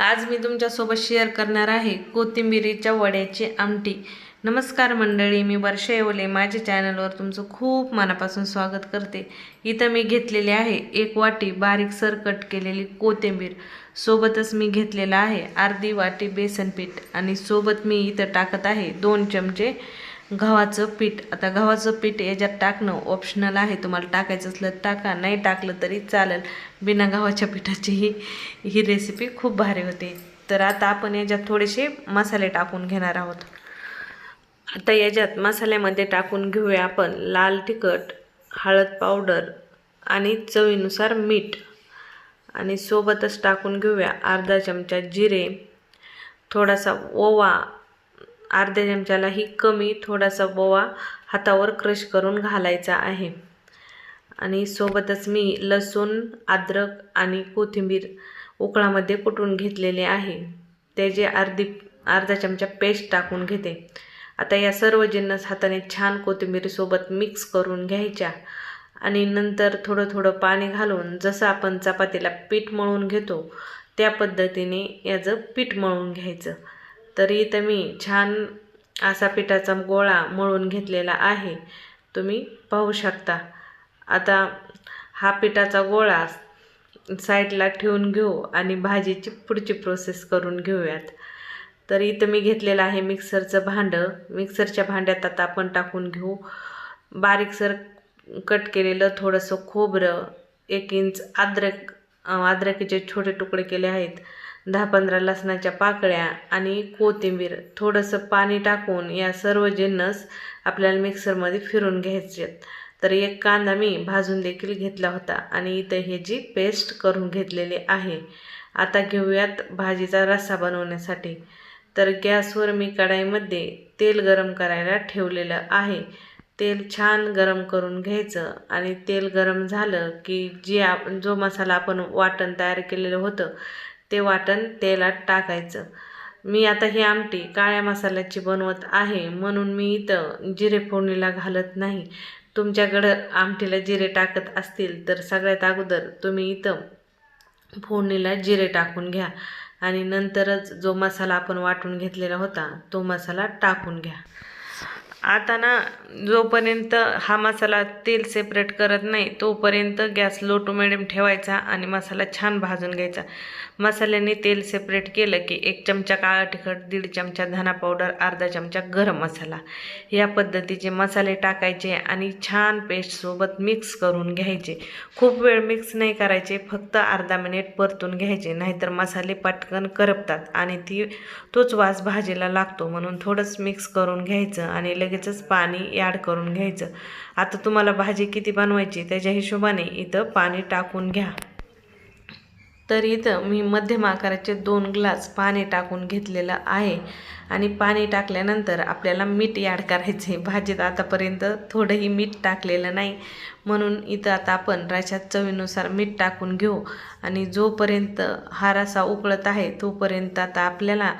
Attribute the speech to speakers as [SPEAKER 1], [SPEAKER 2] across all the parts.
[SPEAKER 1] आज मी तुमच्यासोबत शेअर करणार आहे कोथिंबिरीच्या वड्याची आमटी. नमस्कार मंडळी मी वर्षा येवले. माझ्या चॅनलवर तुमचं खूप मनापासून स्वागत करते. इथं मी घेतलेली आहे एक वाटी बारीकसर कट केलेली कोथिंबीर. सोबतच मी घेतलेलं आहे अर्धी वाटी बेसन पीठ. आणि सोबत मी इथं टाकत आहे दोन चमचे गव्हाचं पीठ. आता गव्हाचं पीठ याच्यात टाकणं ऑप्शनल आहे. तुम्हाला टाकायचं असलं टाका नाही टाकलं तरी चालेल. बिना गव्हाच्या पिठाची ही ही रेसिपी खूप भारी होते. तर आता आपण याच्यात थोडेसे मसाले टाकून घेणार आहोत. आता याच्यात मसाल्यामध्ये टाकून घेऊया आपण लाल तिखट हळद पावडर आणि चवीनुसार मीठ. आणि सोबतच टाकून घेऊया अर्धा चमचा जिरे थोडासा ओवा अर्ध्या चमच्यालाही कमी थोडासा बोवा हातावर क्रश करून घालायचा आहे. आणि सोबतच मी लसूण अद्रक आणि कोथिंबीर उकळामध्ये कुटून घेतलेले आहे. त्याचे अर्धी अर्धा चमचा पेस्ट टाकून घेते. आता या सर्व जिन्नस हाताने छान कोथिंबीरीसोबत मिक्स करून घ्यायच्या. आणि नंतर थोडं थोडं पाणी घालून जसं आपण चपातीला पीठ मळून घेतो त्या पद्धतीने याचं पीठ मळून घ्यायचं. तर इथं मी छान असा पिठाचा गोळा मळून घेतलेला आहे. तुम्ही पाहू शकता. आता हा पिठाचा गोळा साईडला ठेवून घेऊ आणि भाजीची पुढची प्रोसेस करून घेऊयात. तर इथं मी घेतलेलं आहे मिक्सरचं भांडं. मिक्सरच्या भांड्यात आता आपण टाकून घेऊ. बारीकसर कट केलेलं थोडंसं खोबरं एक इंच अद्रक अद्रकीचे छोटे तुकडे केले आहेत. दहा पंधरा लसणाच्या पाकळ्या आणि कोथिंबीर थोडंसं पाणी टाकून या सर्व जिन्नस आपल्याला मिक्सरमध्ये फिरून घ्यायचे तर एक कांदा मी भाजून देखील घेतला होता आणि इथं हे जी पेस्ट करून घेतलेली आहे आता घेऊयात भाजीचा रस्सा बनवण्यासाठी. तर गॅसवर मी कढाईमध्ये तेल गरम करायला ठेवलेलं आहे. तेल छान गरम करून घ्यायचं आणि तेल गरम झालं की जे आप जो मसाला आपण वाटण तयार केलेलं होतं ते वाटण तेलात टाकायचं. मी आता ही आमटी काळ्या मसाल्याची बनवत आहे म्हणून मी इथं जिरे फोडणीला घालत नाही. तुमच्याकडं आमटीला जिरे टाकत असतील तर सगळ्यात अगोदर तुम्ही इथं फोडणीला जिरे टाकून घ्या आणि नंतरच जो मसाला आपण वाटून घेतलेला होता तो मसाला टाकून घ्या. आता ना जोपर्यंत हा मसाला तेल सेपरेट करत नाही तोपर्यंत गॅस लो टू मिडियम ठेवायचा आणि मसाला छान भाजून घ्यायचा. मसाल्याने तेल सेपरेट केलं की एक चमचा काळा तिखट दीड चमचा धना पावडर अर्धा चमचा गरम मसाला. या पद्धतीचे मसाले टाकायचे आणि छान पेस्टसोबत मिक्स करून घ्यायचे. खूप वेळ मिक्स नाही करायचे फक्त अर्धा मिनिट परतून घ्यायचे नाहीतर मसाले पटकन करपतात आणि ती तोच वास भाजीला लागतो म्हणून थोडंच मिक्स करून घ्यायचं आणि लगेचच पाणी ॲड करून घ्यायचं. आता तुम्हाला भाजी किती बनवायची त्याच्या हिशोबाने इथं पाणी टाकून घ्या. तर इथं मी मध्यम आकाराचे दोन ग्लास पाणी टाकून घेतलेलं आहे. आणि पाणी टाकल्यानंतर आपल्याला मीठ ॲड करायचे भाजीत आतापर्यंत थोडंही मीठ टाकलेलं नाही. म्हणून इथं आता आपण रशात चवीनुसार मीठ टाकून घेऊ. आणि जोपर्यंत हा रसा उकळत आहे तोपर्यंत आता आपल्याला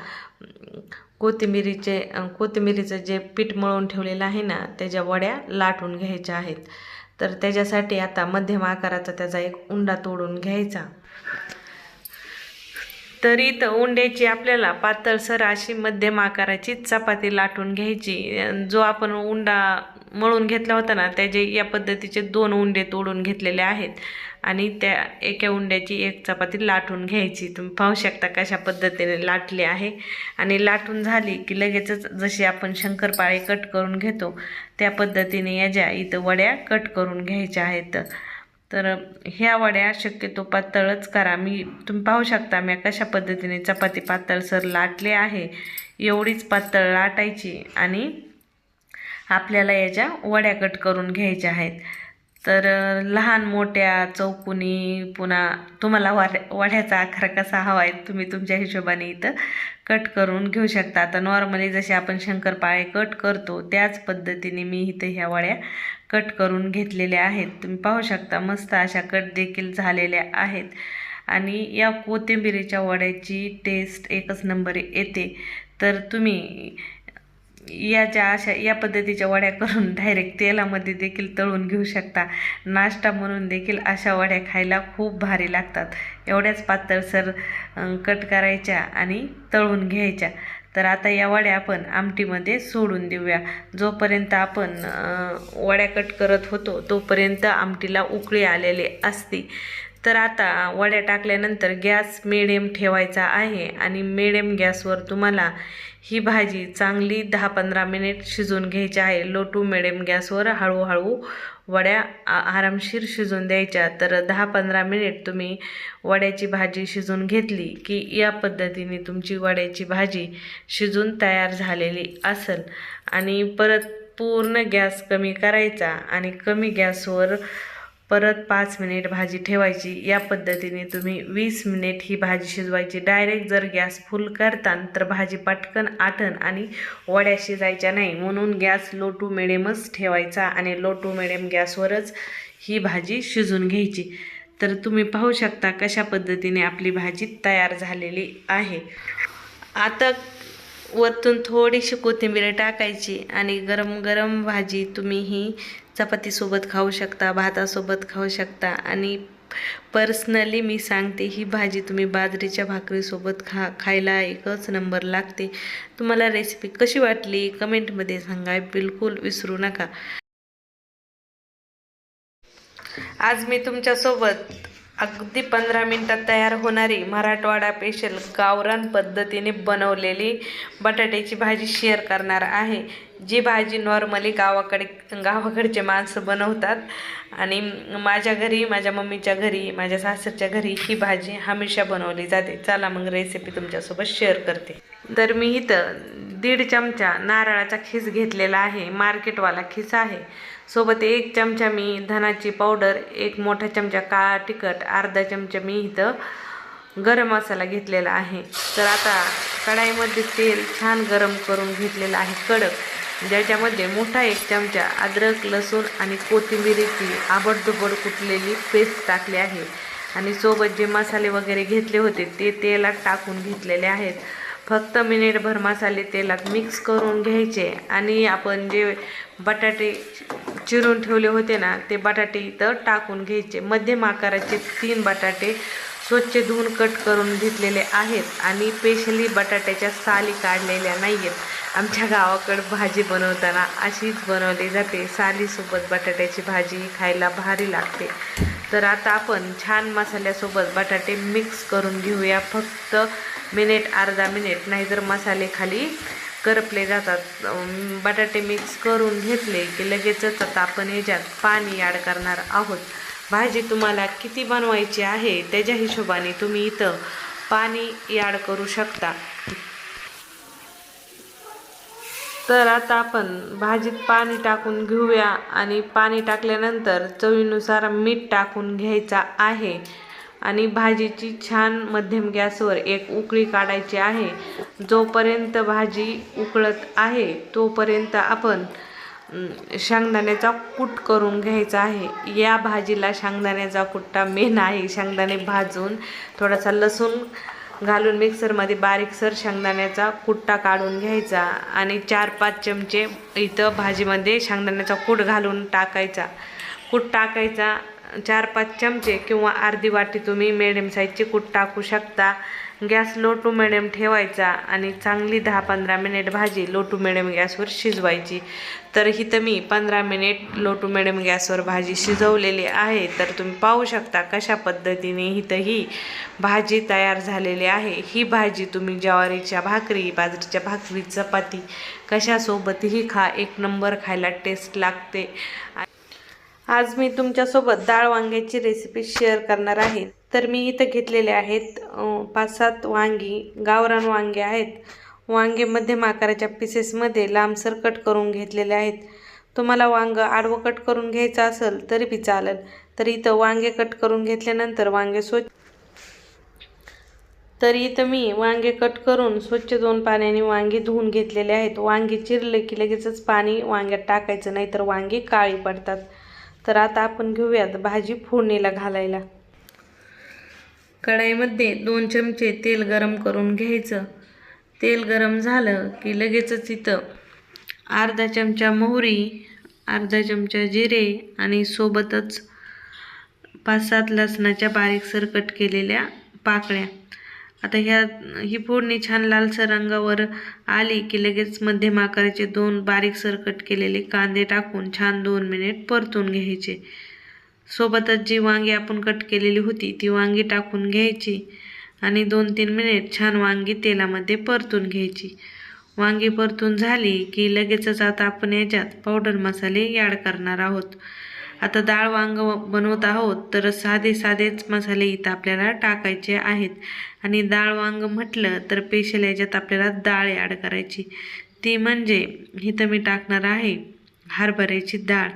[SPEAKER 1] कोथिंबिरीचे कोथिंबिरीचं जे पीठ मळून ठेवलेलं आहे ना त्याच्या वड्या लाटून घ्यायच्या आहेत. तर त्याच्यासाठी आता मध्यम आकाराचा त्याचा एक उंडा तोडून घ्यायचा. तर इथं उंड्याची आपल्याला पातळसर अशी मध्यम आकाराची चपाती लाटून घ्यायची. जो आपण उंडा मळून घेतला होता ना त्याचे या पद्धतीचे दोन उंडे तोडून घेतलेले आहेत. आणि त्या एका उंड्याची एक चपाती लाटून घ्यायची. तुम्ही पाहू शकता कशा पद्धतीने लाटली आहे. आणि लाटून झाली की लगेचच जशी आपण शंकरपाळे कट करून घेतो त्या पद्धतीने याच्या इथं वड्या कट करून घ्यायच्या आहेत. तर ह्या वड्या शक्यतो पातळच करा. मी तुम्ही पाहू शकता मी कशा पद्धतीने चपाती पातळसर लाटले आहे. एवढीच पातळ लाटायची आणि आपल्याला याच्या वड्या कट करून घ्यायच्या आहेत. तर लहान मोठ्या चौकुनी पुन्हा तुम्हाला वाड्या वाड्याचा आकार कसा हवा आहे तुम्ही तुमच्या हिशोबाने इथं कट करून घेऊ शकता. आता नॉर्मली जसे आपण शंकरपाळे कट करतो त्याच पद्धतीने मी इथं ह्या वड्या कट करून घेतलेल्या आहेत. तुम्ही पाहू शकता मस्त अशा कट देखील झालेल्या आहेत. आणि या कोथिंबिरीच्या वड्याची टेस्ट एकच नंबर येते. तर तुम्ही याच्या अशा या पद्धतीच्या वड्या करून डायरेक्ट तेलामध्ये देखील तळून घेऊ शकता. नाश्ता म्हणून देखील अशा वड्या खायला खूप भारी लागतात. एवढ्याच पातळसर कट करायच्या आणि तळून घ्यायच्या. तर आता या वड्या आपण आमटीमध्ये सोडून देऊया. जोपर्यंत आपण वड्या कट करत होतो तोपर्यंत आमटीला उकळी आलेली असते. तर आता वड्या टाकल्यानंतर गॅस मिडियम ठेवायचा आहे आणि मिडियम गॅसवर तुम्हाला ही भाजी चांगली दहा पंधरा मिनिट शिजवून घ्यायची आहे. लो टू मिडियम गॅसवर हळूहळू वड्या आ- आरामशीर शिजून द्यायच्या. तर दहा पंधरा मिनिट तुम्ही वड्याची भाजी शिजून घेतली की या पद्धतीने तुमची वड्याची भाजी शिजून तयार झालेली असेल. आणि परत पूर्ण गॅस कमी करायचा आणि कमी गॅसवर परत पाच मिनिट भाजी ठेवायची. या पद्धतीने तुम्ही वीस मिनिट ही भाजी शिजवायची. डायरेक्ट जर गॅस फुल करतान तर भाजी पटकन आटण आणि वड्या शिजायच्या नाही. म्हणून गॅस लो टू मिडियमच ठेवायचा आणि लो टू मिडियम गॅसवरच ही भाजी शिजून घ्यायची. तर तुम्ही पाहू शकता कशा पद्धतीने आपली भाजी तयार झालेली आहे. आता वरतून थोडीशी कोथिंबीर टाकायची आणि गरम गरम भाजी तुम्ही ही चपातीसोबत खाऊ शकता भातासोबत खाऊ शकता आणि पर्सनली मी सांगते ही भाजी तुम्ही बाजरीच्या भाकरीसोबत खा खायला एकच नंबर लागते. तुम्हाला रेसिपी कशी वाटली कमेंटमध्ये सांगा बिलकुल विसरू नका. आज मी तुमच्यासोबत अगदी पंधरा मिनटात तयार होणारी मराठवाडा स्पेशल गावरान पद्धतीने बनवलेली बटाट्याची भाजी शेअर करणार आहे. जी भाजी नॉर्मली गावाकडे गावाकडचे माणसं बनवतात. आणि माझ्या घरी माझ्या मम्मीच्या घरी माझ्या सासरच्या घरी ही भाजी हमेशा बनवली जाते. चला मग रेसिपी तुमच्यासोबत शेअर करते. तर मी इथं दीड चमचा नारळाचा खीस घेतलेला आहे. मार्केटवाला खीस आहे. सोबत एक चमचा मी धनाची पावडर एक मोठा चमचा काळा तिखट अर्धा चमचा मी इथं गरम मसाला घेतलेला आहे. तर आता कढाईमध्ये तेल छान गरम करून घेतलेलं आहे कडक. ज्याच्यामध्ये मोठा एक चमचा अद्रक लसूण आणि कोथिंबिरीची आबडधुबड कुटलेली पेस्ट टाकली आहे. आणि सोबत जे मसाले वगैरे घेतले होते ते तेलात टाकून घेतलेले आहेत. फक्त मिनिटभर मसाले तेलात मिक्स करून घ्यायचे आणि आपण जे बटाटे चिरून ठेवले होते ना ते बटाटे इथं टाकून घ्यायचे. मध्यम आकाराचे तीन बटाटे स्वच्छ धुवून कट करून घेतलेले आहेत आणि स्पेशली बटाट्याच्या साली काढलेल्या नाही आहेत आमच्या गावाकडं भाजी बनवताना अशीच बनवली जाते. सालीसोबत बटाट्याची भाजी खायला भारी लागते. तर आता आपण छान मसाल्यासोबत बटाटे मिक्स करून घेऊया. फक्त मिनिट अर्धा मिनिट नाहीतर मसाले खाली करपले जातात. बटाटे मिक्स करून घेतले की लगेचच आता आपण याच्यात पाणी ॲड करणार आहोत. भाजी तुम्हाला किती बनवायची आहे त्याच्या हिशोबाने तुम्ही इथं पाणी ॲड करू शकता. तर आता आपण भाजीत पाणी टाकून घेऊया आणि पाणी टाकल्यानंतर चवीनुसार मीठ टाकून घ्यायचा आहे. आणि भाजीची छान मध्यम गॅसवर एक उकळी काढायची आहे. जोपर्यंत भाजी उकळत आहे तोपर्यंत आपण शेंगदाण्याचा कूट करून घ्यायचा आहे. या भाजीला शेंगदाण्याचा कुट्टा मेन आहे. शेंगदाणे भाजून थोडासा लसूण घालून मिक्सरमध्ये बारीकसर शेंगदाण्याचा कुट्टा काढून घ्यायचा आणि चार पाच चमचे इथं भाजीमध्ये शेंगदाण्याचा कूट घालून टाकायचा. कूट टाकायचा चार पाच चमचे किंवा अर्धी वाटी तुम्ही मिडियम साईजचे कूट टाकू शकता. गॅस लो टू मिडियम ठेवायचा आणि चांगली दहा पंधरा मिनिट भाजी लो टू मिडियम गॅसवर शिजवायची. तर इथं मी पंधरा मिनिट लो टू मिडियम गॅसवर भाजी शिजवलेली आहे. तर तुम्ही पाहू शकता कशा पद्धतीने इथं ही भाजी तयार झालेली आहे. ही भाजी तुम्ही ज्वारीच्या भाकरी बाजरीच्या भाकरी चपाती कशासोबतही खा एक नंबर खायला टेस्ट लागते. आज मी तुमच्यासोबत डाळ वांग्याची रेसिपी शेअर करणार आहे. तर मी इथं घेतलेले आहेत पाच सात वांगी गावरान वांगे आहेत. वांगे मध्यम आकाराच्या पीसेसमध्ये लांबसर कट करून घेतलेले आहेत. तुम्हाला वांगं आडवं कट करून घ्यायचं असेल तरी बी चालेल. तर इथं वांगे कट करून घेतल्यानंतर वांगे स्वच्छ तर इथं मी वांगे कट करून स्वच्छ दोन पाण्याने वांगी धुवून घेतलेले आहेत. वांगी चिरले की लगेचच पाणी वांग्यात टाकायचं नाही तर वांगी काळी पडतात. तर आता आपण घेऊयात भाजी फोडणीला घालायला. कढाईमध्ये दोन चमचे तेल गरम करून घ्यायचं. तेल गरम झालं की लगेचच इथं अर्धा चमचा मोहरी अर्धा चमचा जिरे आणि सोबतच पाच सात लसणाच्या बारीकसर कट केलेल्या पाकळ्या. आता ह्या ही फोडणी छान लालसर रंगावर आली की लगेच मध्यम आकाराचे दोन बारीक सरकट केलेले कांदे टाकून छान दोन मिनिट परतून घ्यायचे. सोबतच जी वांगी आपण कट केलेली होती ती वांगी टाकून घ्यायची आणि दोन तीन मिनिट छान वांगी तेलामध्ये परतून घ्यायची. वांगी परतून झाली की लगेचच आता आपण याच्यात पावडर मसाले ॲड करणार आहोत. आता डाळ वांग बनवत आहोत तर साधे साधेच मसाले इथं आपल्याला टाकायचे आहेत. आणि डाळ वांग म्हटलं तर पेशल याच्यात आपल्याला डाळ ॲड करायची. ती म्हणजे इथं मी टाकणार आहे हरभऱ्याची डाळ.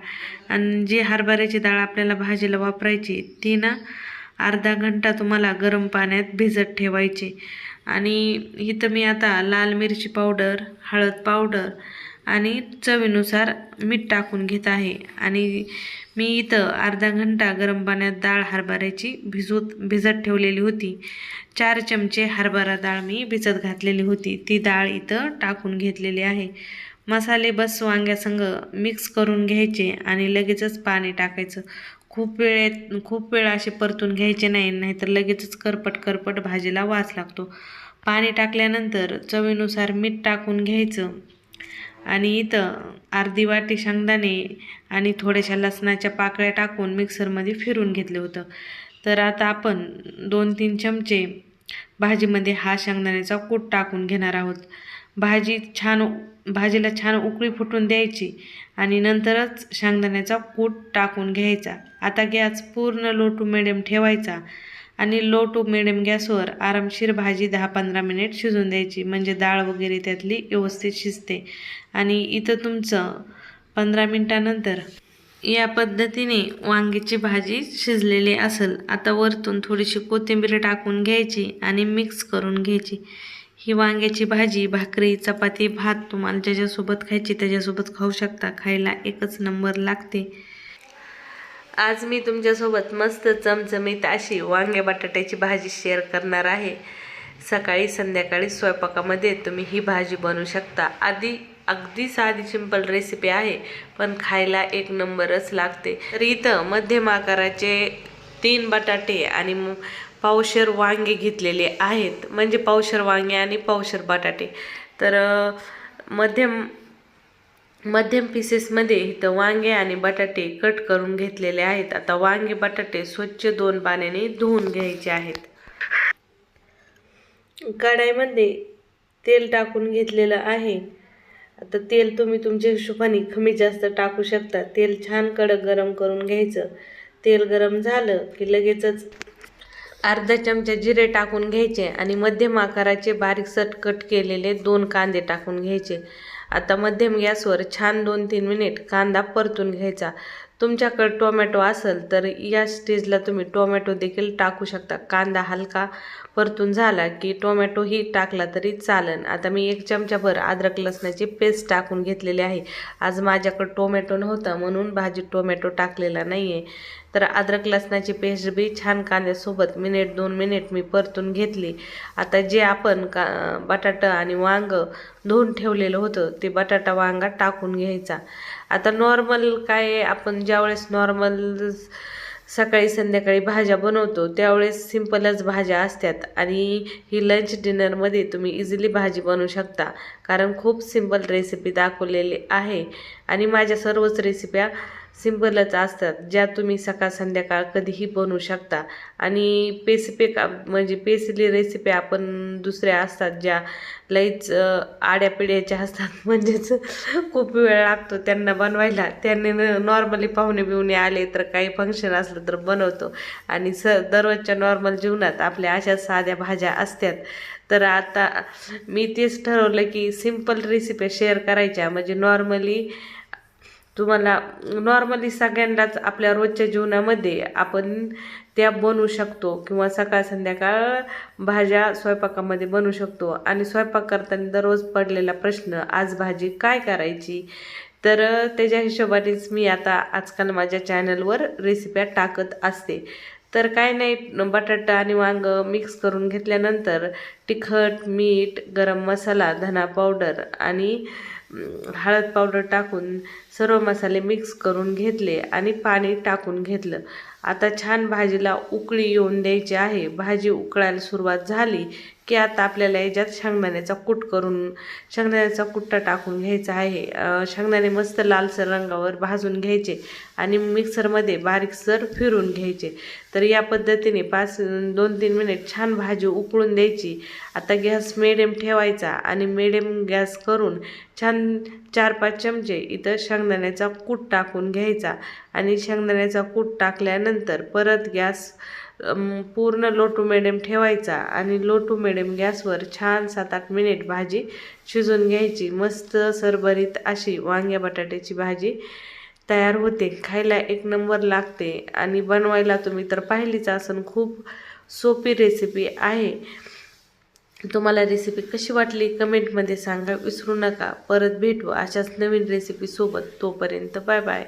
[SPEAKER 1] आणि जी हरभऱ्याची डाळ आपल्याला भाजीला वापरायची ती ना अर्धा घंटा तुम्हाला गरम पाण्यात भिजत ठेवायची. आणि इथं मी आता लाल मिरची पावडर हळद पावडर आणि चवीनुसार मीठ टाकून घेत आहे. आणि मी इथं अर्धा घंटा गरम पाण्यात डाळ हरभऱ्याची भिजूत भिजत ठेवलेली होती. चार चमचे हरभरा डाळ मी भिजत घातलेली होती. ती डाळ इथं टाकून घेतलेली आहे. मसाले बस वांग्यासंग मिक्स करून घ्यायचे आणि लगेचच पाणी टाकायचं. खूप वेळेत खूप वेळ असे परतून घ्यायचे नाही नाहीतर लगेचच करपट करपट भाजीला वास लागतो. पाणी टाकल्यानंतर चवीनुसार मीठ टाकून घ्यायचं. आणि इथं अर्धी वाटी शेंगदाणे आणि थोड्याशा लसणाच्या पाकळ्या टाकून मिक्सरमध्ये फिरून घेतलं होतं. तर आता आपण दोन तीन चमचे भाजीमध्ये हा शेंगदाण्याचा कूट टाकून घेणार आहोत. भाजी छान भाजीला छान उकळी फुटून द्यायची आणि नंतरच शेंगदाण्याचा कूट टाकून घ्यायचा. आता गॅस पूर्ण लो टू मिडियम ठेवायचा आणि लो टू मिडियम गॅसवर आरामशीर भाजी दहा पंधरा मिनिट शिजून द्यायची. म्हणजे डाळ वगैरे त्यातली व्यवस्थित शिजते. आणि इथं तुमचं पंधरा मिनटानंतर या पद्धतीने वांग्याची भाजी शिजलेली असेल. आता वरतून थोडीशी कोथिंबीर टाकून घ्यायची आणि मिक्स करून घ्यायची. ही वांग्याची भाजी भाकरी चपाती भात तुम्हाला ज्याच्यासोबत खायची त्याच्यासोबत खाऊ शकता. खायला एकच नंबर लागते. आज मी तुमच्यासोबत मस्त चमचमीत अशी वांगे बटाट्याची भाजी शेअर करणार आहे. सकाळी संध्याकाळी स्वयंपाकामध्ये तुम्ही ही भाजी बनवू शकता. आधी अगदी साधी सिंपल रेसिपी आहे पण खायला एक नंबरच लागते. तर इथं मध्यम आकाराचे तीन बटाटे आणि पावशर वांगे घेतलेले आहेत. म्हणजे पावशर वांगे आणि पावशर बटाटे. तर मध्यम मध्यम पीसेसमध्ये इथं वांगे आणि बटाटे कट करून घेतलेले आहेत. आता वांगे बटाटे स्वच्छ दोन पाण्याने धुवून घ्यायचे आहेत. कढाईमध्ये तेल टाकून घेतलेलं आहे. आता तेल तुम्ही तुमच्या हिशोबाने कमी जास्त टाकू शकता. तेल छान कडक गरम करून घ्यायचं. तेल गरम झालं की लगेचच अर्धा चमचा जिरे टाकून घ्यायचे आणि मध्यम आकाराचे बारीकसट कट केलेले दोन कांदे टाकून घ्यायचे. आता मध्यम गॅसवर छान दोन तीन मिनिट कांदा परतून घ्यायचा. तुमच्याकडे टोमॅटो असेल तर या स्टेजला तुम्ही टोमॅटो देखील टाकू शकता. कांदा हलका परतून झाला की टोमॅटोही टाकला तरी चालन. आता मी एक चमचाभर अद्रक लसणाची पेस्ट टाकून घेतलेली आहे. आज माझ्याकडं टोमॅटो नव्हता म्हणून भाजीत टोमॅटो टाकलेला नाही आहे तर अद्रक लसणाची पेस्ट बी छान कांद्यासोबत मिनिट दोन मिनिट मी परतून घेतली. आता जे आपण का बटाटा आणि वांग धुवून ठेवलेलं होतं ते बटाटा वांगा टाकून घ्यायचा. आता नॉर्मल काय आहे, आपण ज्यावेळेस नॉर्मल सकाळी संध्याकाळी भाज्या बनवतो. त्यावेळेस सिंपलच भाज्या असतात आणि ही लंच डिनरमध्ये तुम्ही इझिली भाजी बनवू शकता. कारण खूप सिंपल रेसिपी दाखवलेली आहे. आणि माझ्या सर्वच रेसिप्या सिंपलच असतात ज्या तुम्ही सकाळ संध्याकाळ कधीही बनवू शकता. आणि पेसिपे का म्हणजे पेसिली रेसिपी आपण दुसऱ्या असतात ज्या लईच आड्या आड्यापिड्याच्या असतात. म्हणजेच खूप वेळ लागतो त्यांना बनवायला. त्यांनी नॉर्मली पाहुणे बिवणे आले तर काही फंक्शन असलं तर बनवतो. आणि स दररोजच्या नॉर्मल जीवनात आपल्या अशा साध्या भाज्या असतात. तर आता मी तेच ठरवलं की सिंपल रेसिपी शेअर करायच्या. म्हणजे नॉर्मली तुम्हाला नॉर्मली सगळ्यांनाच आपल्या रोजच्या जीवनामध्ये आपण त्या बनवू शकतो किंवा सकाळ संध्याकाळ भाज्या स्वयंपाकामध्ये बनवू शकतो. आणि स्वयंपाक करताना दररोज पडलेला प्रश्न आज भाजी काय करायची? तर त्याच्या हिशोबानेच मी आता आजकाल माझ्या चॅनलवर रेसिप्या टाकत असते. तर काय नाही बटाटा आणि वांग मिक्स करून घेतल्यानंतर तिखट मीठ गरम मसाला धना पावडर आणि हळद पावडर टाकून सर्व मसाले मिक्स करून घेतले आणि पाणी टाकून घेतलं. आता छान भाजीला उकळी येऊन द्यायची आहे. भाजी उकळायला सुरुवात झाली. की आता आपल्याला याच्यात शेंगदाण्याचा कूट करून शेंगदाण्याचा कुट्टा टाकून घ्यायचा आहे. शेंगदाणे मस्त लालसर रंगावर भाजून घ्यायचे आणि मिक्सरमध्ये बारीकसर फिरून घ्यायचे. तर या पद्धतीने पाच दोन तीन मिनिट छान भाजी उकळून द्यायची. आता गॅस मिडियम ठेवायचा आणि मिडियम गॅस करून छान चार पाच चमचे इथं शेंगदाण्याचा कूट टाकून घ्यायचा. आणि शेंगदाण्याचा कूट टाकल्यानंतर परत गॅस पूर्ण लो टू मिडियम ठेवायचा आणि लो टू मिडियम गॅसवर छान सात आठ मिनिट भाजी शिजून घ्यायची. मस्त सरभरीत अशी वांग्या बटाट्याची भाजी तयार होते. खायला एक नंबर लागते आणि बनवायला तुम्ही तर पाहिलीच असन खूप सोपी रेसिपी आहे. तुम्हाला रेसिपी कशी वाटली कमेंटमध्ये सांगा विसरू नका. परत भेटू अशाच नवीन रेसिपीसोबत तोपर्यंत बाय बाय